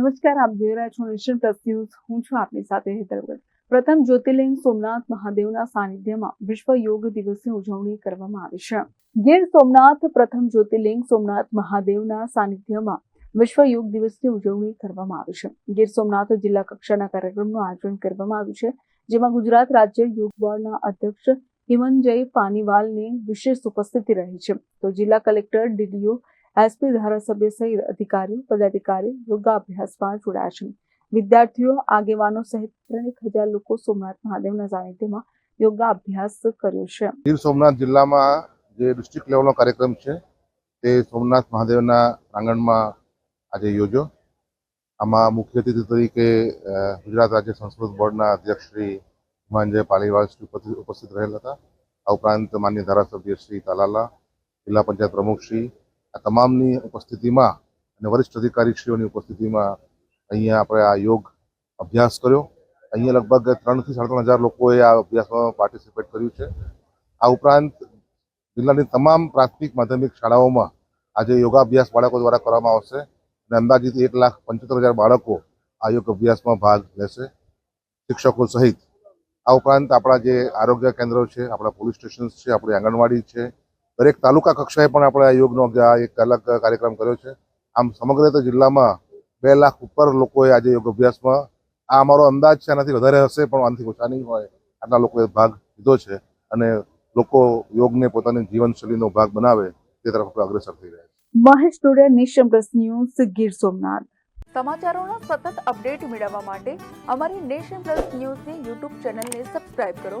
નમસ્કાર, આપ જોઈ રહ્યા છો નેશન પ્લસ ન્યૂઝ. હું છું આપની સાથે હેતલ પ્રથમ જ્યોતિર્લિંગ સોમનાથ મહાદેવના સાનિધ્યમાં વિશ્વ યોગ દિવસની ઉજવણી કરવામાં આવી છે. ગીર સોમનાથ પ્રથમ જ્યોતિર્લિંગ સોમનાથ મહાદેવના સાનિધ્યમાં વિશ્વ યોગ દિવસની ઉજવણી કરવામાં આવી છે. ગીર સોમનાથ જિલ્લા કક્ષાના કાર્યક્રમનું આયોજન કરવામાં આવ્યું છે, જેમાં ગુજરાત રાજ્ય યોગ બોર્ડના અધ્યક્ષ હિમનજય પાનીવાલની વિશેષ ઉપસ્થિતિ રહી છે. તો જિલ્લા કલેક્ટર, ડીડીઓ એસપી ધારાસભ્ય સહિત અધિકારીઓ પદાધિકારીઓ યોગાભ્યાસમાં જોડાયા છે વિદ્યાર્થીઓ આગેવાનો સહિત ત્રણેક હજાર લોકો સોમનાથ મહાદેવના સાનિધ્યમાં યોગાભ્યાસ કર્યો છે ગીર સોમનાથ જિલ્લામાં જે ડિસ્ટ્રિક્ટ લેવલનો કાર્યક્રમ છે, તે સોમનાથ મહાદેવના પ્રાંગણમાં આજે યોજો આમાં મુખ્ય અતિથિ તરીકે ગુજરાત રાજ્ય સંસ્કૃત બોર્ડના અધ્યક્ષ શ્રી હિમાંજય પાલીવાલ શ્રી ઉપસ્થિત રહેલ હતા. આ ઉપરાંત માન્ય ધારાસભ્ય શ્રી તાલાલા, જિલ્લા પંચાયત પ્રમુખ શ્રી આ તમામની ઉપસ્થિતિમાં અને વરિષ્ઠ અધિકારીશ્રીઓની ઉપસ્થિતિમાં અહીંયા આપણે આ યોગ અભ્યાસ કર્યો. અહીંયા લગભગ ત્રણથી સાડા હજાર લોકોએ આ અભ્યાસમાં પાર્ટિસિપેટ કર્યું છે. આ ઉપરાંત જિલ્લાની તમામ પ્રાથમિક માધ્યમિક શાળાઓમાં આજે યોગાભ્યાસ બાળકો દ્વારા કરવામાં આવશે અને અંદાજિત એક લાખ પંચોતેર હજાર બાળકો આ યોગ અભ્યાસમાં ભાગ લેશે. શિક્ષકો સહિત આ ઉપરાંત આપણા જે આરોગ્ય કેન્દ્રો છે, આપણા પોલીસ સ્ટેશન્સ છે, આપણી આંગણવાડી છે દરેક તાલુકા કક્ષાએ પણ આપણે આ યોગનો આ એક અલગ કાર્યક્રમ કર્યો છે. આમ સમગ્ર રીતે જિલ્લામાં બે લાખ ઉપર લોકોએ આજે યોગ અભ્યાસમાં આ અમારો અંદાજ છે આનાથી વધારે હશે પણ આનાથી ઓછા નહીં હોય. આટલા લોકોએ ભાગ લીધો છે અને લોકો યોગને પોતાની જીવનશૈલીનો ભાગ બનાવે તે તરફ આપણે અગ્રેસર થઈ રહ્યા છે Mahesh Todiya nation plus news Gir Somnath. સમાચારોના સતત અપડેટ મેળવવા માટે અમારી નેશન પ્લસ ન્યૂઝની યુટ્યુબ ચેનલને સબસ્ક્રાઇબ કરો.